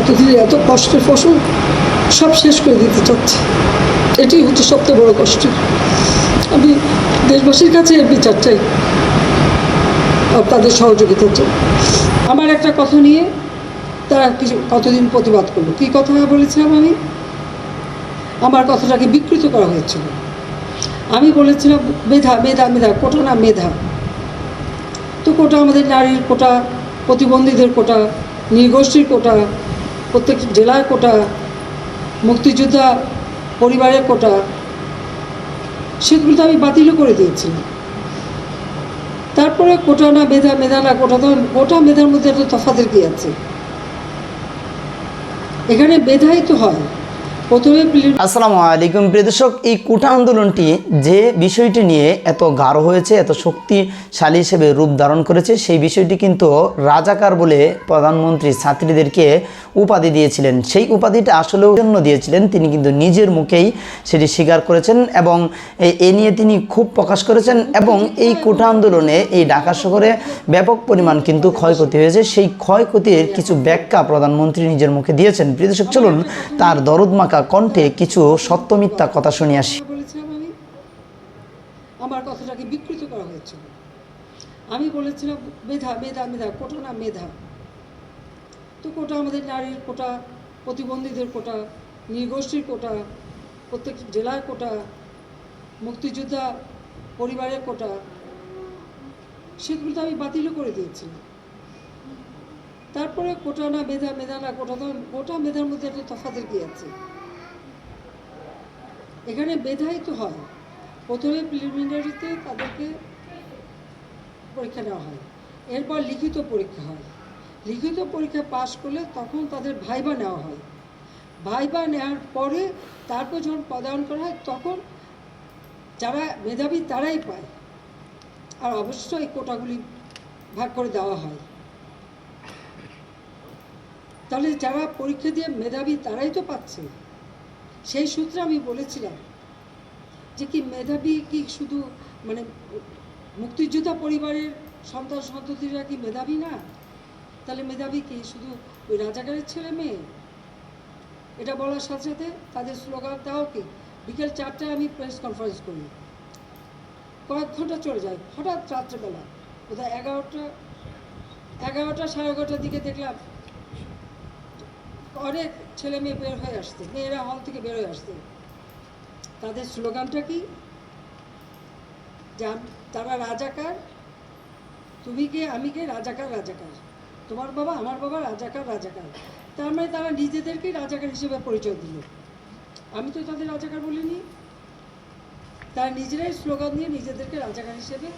এতদিন এত কষ্টের ফসল সব শেষ করে দিতে চাচ্ছে। এটাই হচ্ছে সবচেয়ে বড় কষ্ট। আমি দেশবাসীর কাছে এর বিচার চাই তাদের সহযোগিতার জন্য আমার একটা কথা নিয়ে তারা কিছু কতদিন প্রতিবাদ করল? কী কথা বলেছিলাম আমি? আমার কথাটাকে বিকৃত করা হয়েছিল। আমি বলেছিলাম, মেধা মেধা মেধা, কোটা না মেধা। তো কোটা আমাদের নারীর কোটা, প্রতিবন্ধীদের কোটা নৃগোষ্ঠীর কোটা প্রত্যেক জেলায় কোটা, মুক্তিযোদ্ধা পরিবারের কোটা, সেগুলো তো আমি বাতিলও করে দিয়েছিলাম তারপরে কোটা না মেধা মেধা না কোটা, তো কোটা মেধার মধ্যে একটা তফাতের কি আছে? এখানে মেধাই তো হয়। আসসালামু আলাইকুম। প্রিয় দর্শক, এই কোটা আন্দোলনটি যে বিষয়টি নিয়ে এত গাঢ় হয়েছে, এত শক্তিশালী হিসেবে রূপ ধারণ করেছে, সেই বিষয়টি কিন্তু রাজাকার বলে প্রধানমন্ত্রী ছাত্রীদেরকে উপাধি দিয়েছিলেন। সেই উপাধিটা আসলেও জন্য দিয়েছিলেন। তিনি কিন্তু নিজের মুখেই সেটি স্বীকার করেছেন এবং এ- নিয়ে তিনি খুব প্রকাশ করেছেন এবং এই কোটা আন্দোলনে এই ঢাকা শহরে ব্যাপক পরিমাণ কিন্তু ক্ষয়ক্ষতি হয়েছে। সেই ক্ষয়ক্ষতির কিছু ব্যাখ্যা প্রধানমন্ত্রী নিজের মুখে দিয়েছেন। প্রিয় দর্শক, চলুন তার দরদ মাখা কণ্ঠে কিছু সত্য মিথ্যা কথা শুনে আসি। আমার কথাটাকে বিকৃত করা হয়েছিল আমি বলেছিলাম, মেধা মেধা মেধা, কোটা না মেধা। তো কোটা আমাদের নারীর কোটা, প্রতিবন্ধীদের কোটা নৃগোষ্ঠীর কোটা, প্রত্যেক জেলার কোটা, মুক্তিযোদ্ধা পরিবারের কোটা, সেগুলো তো আমি বাতিলও করে দিয়েছিলাম তারপরে কোটা না মেধা মেধা না কোটা, তো কোটা মেধার মধ্যে একটা তফাতের কি আছে? এখানে মেধাই তো হয়। প্রথমে প্রিলিমিনারিতে তাদেরকে পরীক্ষা নেওয়া হয়। এরপর লিখিত পরীক্ষা হয়। লিখিত পরীক্ষা পাশ করলে তখন তাদের ভাইবা নেওয়া হয়। ভাইবা নেওয়ার পরে তারপর যখন পদায়ন করা হয়, তখন যারা মেধাবী তারাই পায়। আর অবশ্যই কোটাগুলি ভাগ করে দেওয়া হয়। তাহলে যারা পরীক্ষা দিয়ে মেধাবী তারাই তো পাচ্ছে। সেই সূত্রে আমি বলেছিলাম যে কি মেধাবী কি শুধু মানে মুক্তিযোদ্ধা পরিবারের সন্তান সন্ততিরা কি মেধাবী না? তাহলে মেধাবী কি? শুধু ওই রাজাকারের ছেলে মেয়ে? এটা বলার সাথে সাথে তাদের স্লোগান তাও কি? বিকেল চারটায় আমি প্রেস কনফারেন্স করি। কয়েক ঘণ্টা চলে যায়। হঠাৎ রাত্রেবেলা, বোধহয় এগারোটা এগারোটা সাড়ে এগারোটার দিকে দেখলাম অনেক ছেলে মেয়ে বের হয়ে আসছে, মেয়েরা হল থেকে বের হয়ে আসছে। তাদের স্লোগানটা কি? তারা রাজাকার, তুমি কে, আমি কে, রাজাকার রাজাকার। তোমার বাবা, আমার বাবা, রাজাকার রাজাকার। তার মানে তারা নিজেদেরকেই রাজাকার হিসেবে পরিচয় দিল। আমি তো তাদের রাজাকার বলিনি। তারা নিজেরাই স্লোগান দিয়ে নিজেদেরকে রাজাকার হিসেবে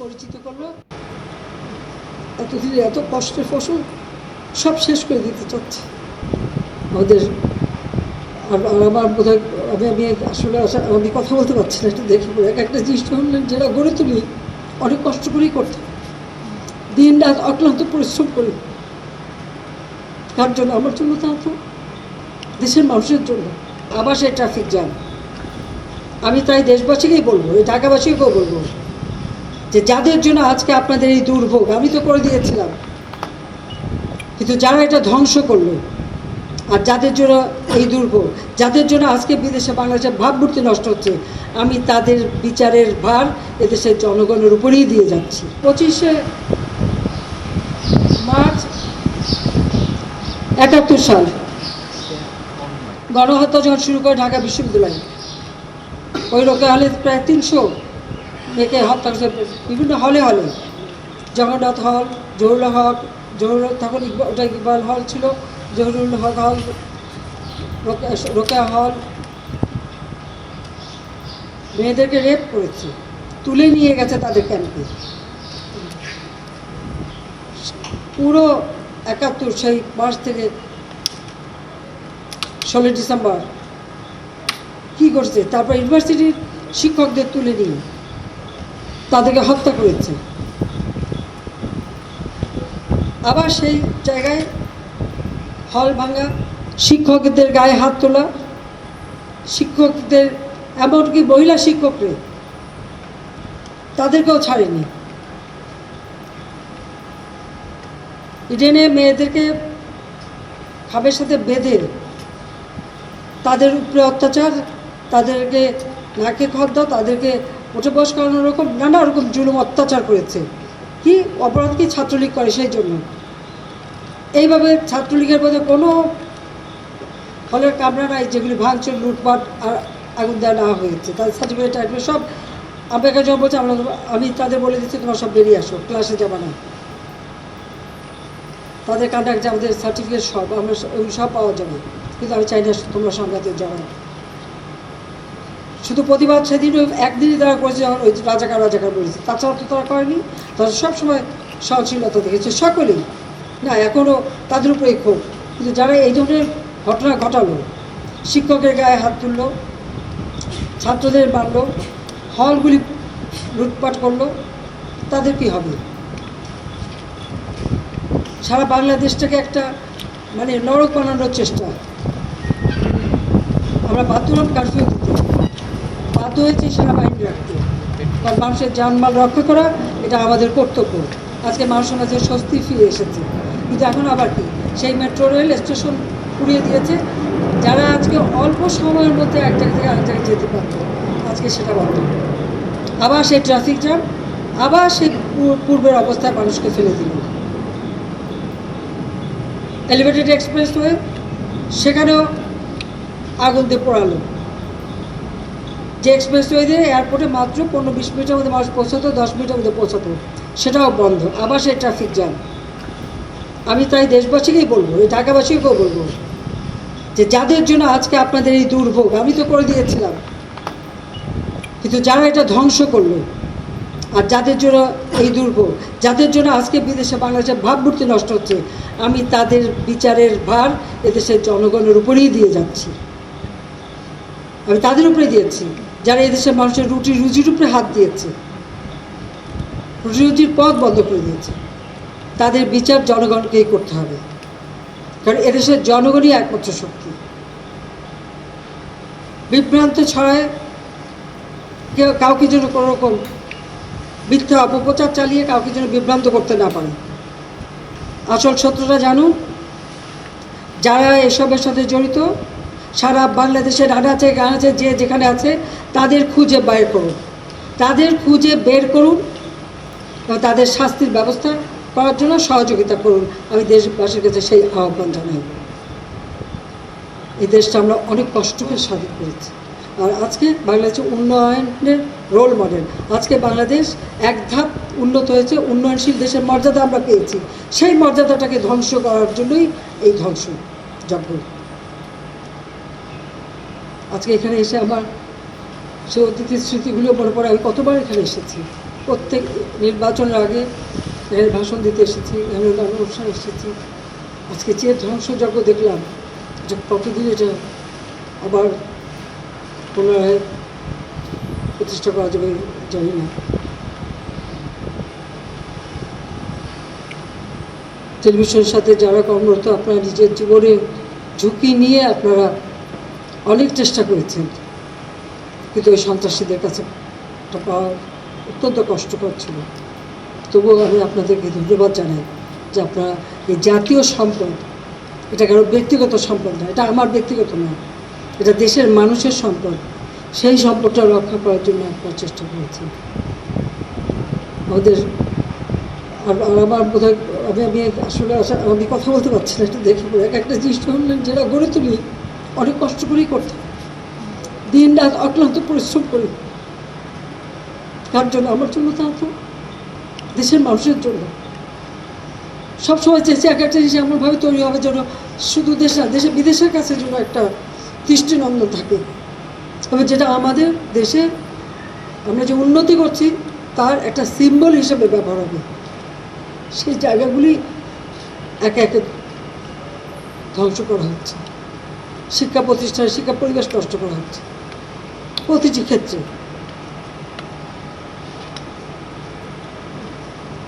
পরিচিত করল। এতদিন এত কষ্টের ফসল সব শেষ করে দিতে চাচ্ছে। আমাদের আর আমার বোধ হয় আমি আমি আসলে আমি কথা বলতে পারছি না, একটু দেখি এক একটা জিনিস যেটা গড়ে তুলি, অনেক কষ্ট করেই করতে। দিন রাত অক্লান্ত পরিশ্রম করি। কার জন্য আমার জন্য তা তো দেশের মানুষের জন্য আবার সেই ট্রাফিক জ্যাম আমি তাই দেশবাসীকেই বলব, এই ঢাকাবাসীকেও বলব যে যাদের জন্য আজকে আপনাদের এই দুর্ভোগ, আমি তো করে দিয়েছিলাম। কিন্তু যারা এটা ধ্বংস করল আর যাদের জন্য এই দুর্ভোগ, যাদের জন্য আজকে বিদেশে বাংলাদেশের ভাবমূর্তি নষ্ট হচ্ছে, আমি তাদের বিচারের ভার এদেশের জনগণের উপরেই দিয়ে যাচ্ছি। পঁচিশে মার্চ একাত্তর সাল, গণহত্যা যখন শুরু করে ঢাকা বিশ্ববিদ্যালয়ে, ওই রোকে হলে প্রায় তিনশো মেয়েকে হত্যা বিভিন্ন হলে হলে, জগন্নাথ হল, জহুরুল হক জহুর তখন ইকবাল ওটা ইকবাল হল ছিল। জহুরুল হক হল রোকে- রোকেয়া হল। মেয়েদেরকে রেপ করেছে। তুলে নিয়ে গেছে তাদের ক্যাম্পে পুরো একাত্তর সেই মার্চ থেকে ষোলোই ডিসেম্বর। কী করছে? তারপর ইউনিভার্সিটির শিক্ষকদের তুলে নিয়ে তাদেরকে হত্যা করেছে। আবার সেই জায়গায় হল ভাঙা। শিক্ষকদের গায়ে হাত তোলা। শিক্ষকদের, এমনকি মহিলা শিক্ষকরে তাদেরকেও ছাড়েনি। ইডেনে মেয়েদেরকে খামের সাথে বেঁধে তাদের উপরে অত্যাচার, তাদেরকে নাকে খদ্দ, তাদেরকে উঠে বস করানোর রকম নানা রকম জুলুম অত্যাচার করেছে। কি অপরাধ কি ছাত্রলীগ করে সেই জন্য। এইভাবে ছাত্রলীগের মধ্যে কোনো ফলের কামরা নাই, যেগুলি ভাঙচুর, লুটপাট আর আগুন দেওয়া না হয়েছে। তাদের সার্টিফিকেট টাইপের সব আমাকে যখন বলছে, আমরা আমি তাদের বলে দিচ্ছি, তোমার সব বেরিয়ে আসো ক্লাসে যাবা না। তাদের কান্ডাক্ট আমাদের সার্টিফিকেট সব, আমরা সব পাওয়া যাবে। কিন্তু আমি চাই না তোমরা সংঘাতে যাওয়া শুধু প্রতিবাদ সেদিন একদিনই তারা করেছে যখন ওই রাজাকার রাজাকার বলেছে। তাছাড়া তো তারা করেনি। তারা সবসময় সহনশীলতা দেখেছে। সকলেই। না এখনও তাদের উপরে ক্ষোভ। কিন্তু যারা এই ধরনের ঘটনা ঘটালো, শিক্ষকের গায়ে হাত তুললো, ছাত্রদের মারলো, হলগুলি লুটপাট করল, তাদের কি হবে? সারা বাংলাদেশটাকে একটা মানে নরক বানানোর চেষ্টা। আমরা হলাম কারফিউ বাধ্য হয়েছি সেনাবাহিনী রাখতে কারণ মানুষের জানমাল রক্ষা করা, এটা আমাদের কর্তব্য। আজকে মানুষের মাঝে স্বস্তি ফিরে এসেছে। কিন্তু এখন আবার কি? সেই মেট্রো রেল স্টেশন পুড়িয়ে দিয়েছে। যারা আজকে অল্প সময়ের মধ্যে এক জায়গা থেকে আরেক জায়গায় যেতে পারত, আজকে সেটা বন্ধ আবার সেই ট্রাফিক জ্যাম আবার সেই পূর্বের অবস্থায় মানুষকে ফেলে দিল। এলিভেটেড এক্সপ্রেসওয়ে সেখানেও আগুন দিয়ে পোড়ালো। যে এক্সপ্রেসওয়ে দিয়ে এয়ারপোর্টে মাত্র পনেরো বিশ মিনিটের মধ্যে মানুষ পৌঁছাতো, দশ মিনিটের মধ্যে পৌঁছাতো। সেটাও বন্ধ। আবার সেই ট্রাফিক জ্যাম আমি তাই দেশবাসীকেই বলব, এই ঢাকাবাসীকেও বলব, যে যাদের জন্য আজকে আপনাদের এই দুর্ভোগ, আমি তো করে দিয়েছিলাম। কিন্তু যারা এটা ধ্বংস করল, আর যাদের জন্য এই দুর্ভোগ, যাদের জন্য আজকে বিদেশে বাংলাদেশের ভাবমূর্তি নষ্ট হচ্ছে, আমি তাদের বিচারের ভার এদেশের জনগণের উপরেই দিয়ে যাচ্ছি। আমি তাদের উপরে দিয়েছি। যারা এদেশের মানুষের রুটি, রুজির উপরে হাত দিয়েছে, রুটি, রুজির পথ বন্ধ করে দিয়েছে, তাদের বিচার জনগণকেই করতে হবে। কারণ এদেশের জনগণই একমাত্র শক্তি। বিভ্রান্ত ছড়ায় কেউ, কাউকে যেন কোনো রকম মিথ্যা অপপ্রচার চালিয়ে কাউকে যেন বিভ্রান্ত করতে না পারে। আসল সত্যটা জানুন, যারা এসবের সাথে জড়িত, সারা বাংলাদেশের আনাচে গানাচে যে যেখানে আছে তাদের খুঁজে বের করুন। তাদের খুঁজে বের করুন এবং তাদের শাস্তির ব্যবস্থা করার জন্য সহযোগিতা করুন। আমি দেশবাসীর কাছে সেই আহ্বান জানাই। এই দেশটা আমরা অনেক কষ্ট করে স্বাধীন করেছি। আর আজকে বাংলাদেশের উন্নয়নের রোল মডেল আজকে বাংলাদেশ এক ধাপ উন্নত হয়েছে। উন্নয়নশীল দেশের মর্যাদা আমরা পেয়েছি। সেই মর্যাদাটাকে ধ্বংস করার জন্যই এই ধ্বংস যজ্ঞ। আজকে এখানে এসে আমার সে অতিথির স্মৃতিগুলো মনে পড়ে আমি কতবার এখানে এসেছি। প্রত্যেক নির্বাচনের আগে এখানে ভাষণ দিতে এসেছি এখানে অনুষ্ঠানে এসেছি। আজকে যে ধ্বংসযজ্ঞ দেখলাম, যে কতদিন এটা আবার পুনরায় প্রতিষ্ঠা করা যাবে, জানি না। টেলিভিশনের সাথে যারা কর্মরত, আপনারা নিজের জীবনে ঝুঁকি নিয়ে আপনারা অনেক চেষ্টা করেছেন। কিন্তু ওই সন্ত্রাসীদের কাছে পাওয়া অত্যন্ত কষ্টকর ছিল। তবুও আমি আপনাদেরকে ধন্যবাদ জানাই যে আপনারা এই জাতীয় সম্পদ, এটা কারও ব্যক্তিগত সম্পদ না, এটা আমার ব্যক্তিগত না, এটা দেশের মানুষের সম্পদ, সেই সম্পদটা রক্ষা করার জন্য আপনারা চেষ্টা করেছেন আমাদের আর আমার বোধহয়, আমি আমি আসলে আমি কথা বলতে পারছি না, একটু দেখে এক একটা জিনিসটা হলেন যেটা গড়ে তুলি, অনেক কষ্ট করেই করতে। দিন রাত অক্লান্ত পরিশ্রম করি। কার জন্য আমার জন্য তা তো দেশের মানুষের জন্য। সবসময় চেয়েছি এক একটা জিনিস এমনভাবে তৈরি হবে যেন শুধু দেশ না, দেশে বিদেশের কাছে যেন একটা দৃষ্টিনন্দন থাকে। তবে যেটা আমাদের দেশে আমরা যে উন্নতি করছি, তার একটা সিম্বল হিসেবে ব্যবহার হবে। সেই জায়গাগুলি একে একে ধ্বংস করা হচ্ছে। শিক্ষা প্রতিষ্ঠান, শিক্ষা পরিবেশ নষ্ট করা হচ্ছে। প্রতিটি ক্ষেত্রে।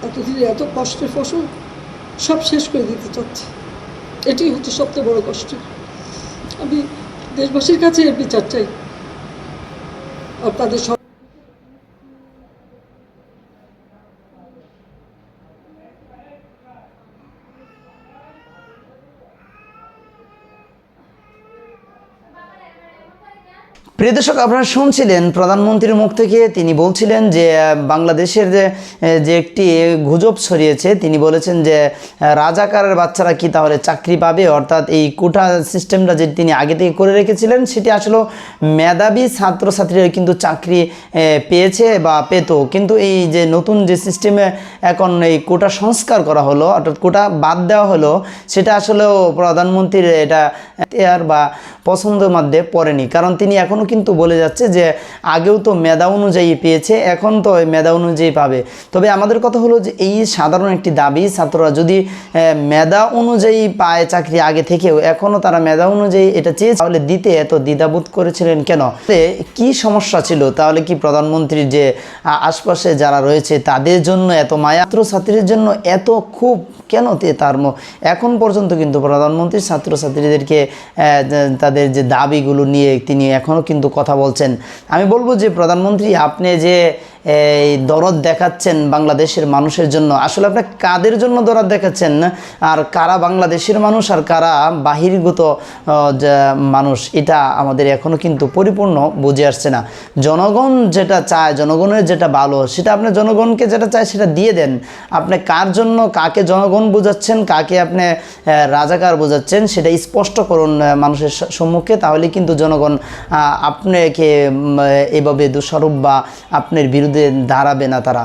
এতদিন এত কষ্টের ফসল সব শেষ করে দিতে চাচ্ছে। এটাই হচ্ছে সবচেয়ে বড় কষ্ট। আমি দেশবাসীর কাছে এর বিচার চাই। আর তাদের সব প্রিয় দর্শক, আপনারা শুনছিলেন প্রধানমন্ত্রীর মুখ থেকে, তিনি বলছিলেন যে বাংলাদেশের যে যে একটি গুজব ছড়িয়েছে, তিনি বলেছেন যে রাজাকারের বাচ্চারা কি তাহলে চাকরি পাবে? অর্থাৎ এই কোটা সিস্টেমটা যে তিনি আগে থেকে করে রেখেছিলেন, সেটি আসলে মেধাবী ছাত্রছাত্রীরা কিন্তু চাকরি পেয়েছে বা পেত। কিন্তু এই যে নতুন যে সিস্টেমে এখন এই কোটা সংস্কার করা হলো, অর্থাৎ কোটা বাদ দেওয়া হলো, সেটা আসলেও প্রধানমন্ত্রীর এটা আর বা পছন্দের মধ্যে পড়েনি। কারণ তিনি এখনও কিন্তু বলে যাচ্ছে যে আগেও তো মেধা অনুযায়ী পেয়েছে, এখন তো মেধা অনুযায়ী পাবে। তবে আমাদের কথা হলো যে এই সাধারণ একটি দাবি, ছাত্ররা যদি মেধা অনুযায়ী পায় চাকরি আগে থেকেও এখনও তারা মেধা অনুযায়ী এটা চেয়েছে, তাহলে দিতে এত দ্বিধাবোধ করেছিলেন কেন? কি সমস্যা ছিল? তাহলে কি প্রধানমন্ত্রীর যে আশপাশে যারা রয়েছে, তাদের জন্য এত মায়া? ছাত্রছাত্রীর জন্য এত খুব কেন তে তার এখন পর্যন্ত কিন্তু প্রধানমন্ত্রী ছাত্রছাত্রীদেরকে তাদের যে দাবিগুলো নিয়ে তিনি এখনও কিন্তু কথা বলছেন। আমি বলব যে প্রধানমন্ত্রী, আপনি যে এই দরদ দেখাচ্ছেন বাংলাদেশের মানুষের জন্য। আসলে আপনি কাদের জন্য দরদ দেখাচ্ছেন? আর কারা বাংলাদেশের মানুষ আর কারা বাহিরগত মানুষ? এটা আমাদের এখনও কিন্তু পরিপূর্ণ বুঝে আসছে না। জনগণ যেটা চায়, জনগণের যেটা ভালো, সেটা আপনি জনগণকে যেটা চায় সেটা দিয়ে দেন। আপনি কার জন্য কাকে জনগণ বোঝাচ্ছেন, কাকে আপনি রাজাকার বোঝাচ্ছেন, সেটা স্পষ্ট করুন মানুষের সম্মুখে, তাহলে কিন্তু জনগণ আপনাকে এভাবে দোষারোপ বা আপনার বিরুদ্ধে দাঁড়াবে না তারা।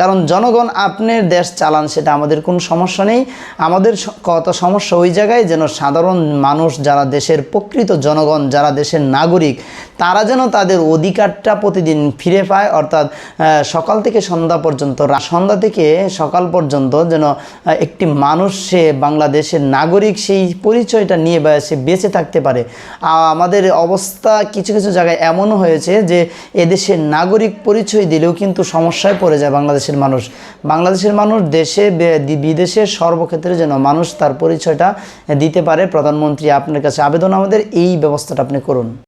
কারণ জনগণ আপনার দেশ চালান, সেটা আমাদের কোনো সমস্যা নেই। আমাদের কত সমস্যা ওই জায়গায় যেন সাধারণ মানুষ যারা দেশের প্রকৃত জনগণ, যারা দেশের নাগরিক, তারা যেন তাদের অধিকারটা প্রতিদিন ফিরে পায়। অর্থাৎ সকাল থেকে সন্ধ্যা পর্যন্ত সন্ধ্যা থেকে সকাল পর্যন্ত যেন একটি মানুষ সে বাংলাদেশের নাগরিক, সেই পরিচয়টা নিয়ে বা সে বেঁচে থাকতে পারে। আমাদের অবস্থা কিছু কিছু জায়গায় এমনও হয়েছে যে, এদেশের নাগরিক পরিচয় দিলেও কিন্তু সমস্যায় পড়ে যায় বাংলাদেশের মানুষ। বাংলাদেশের মানুষ দেশে বিদেশে সর্বক্ষেত্রে যেন মানুষ তার পরিচয়টা দিতে পারে। প্রধানমন্ত্রী, আপনার কাছে আবেদন আমাদের, এই ব্যবস্থাটা আপনি করুন।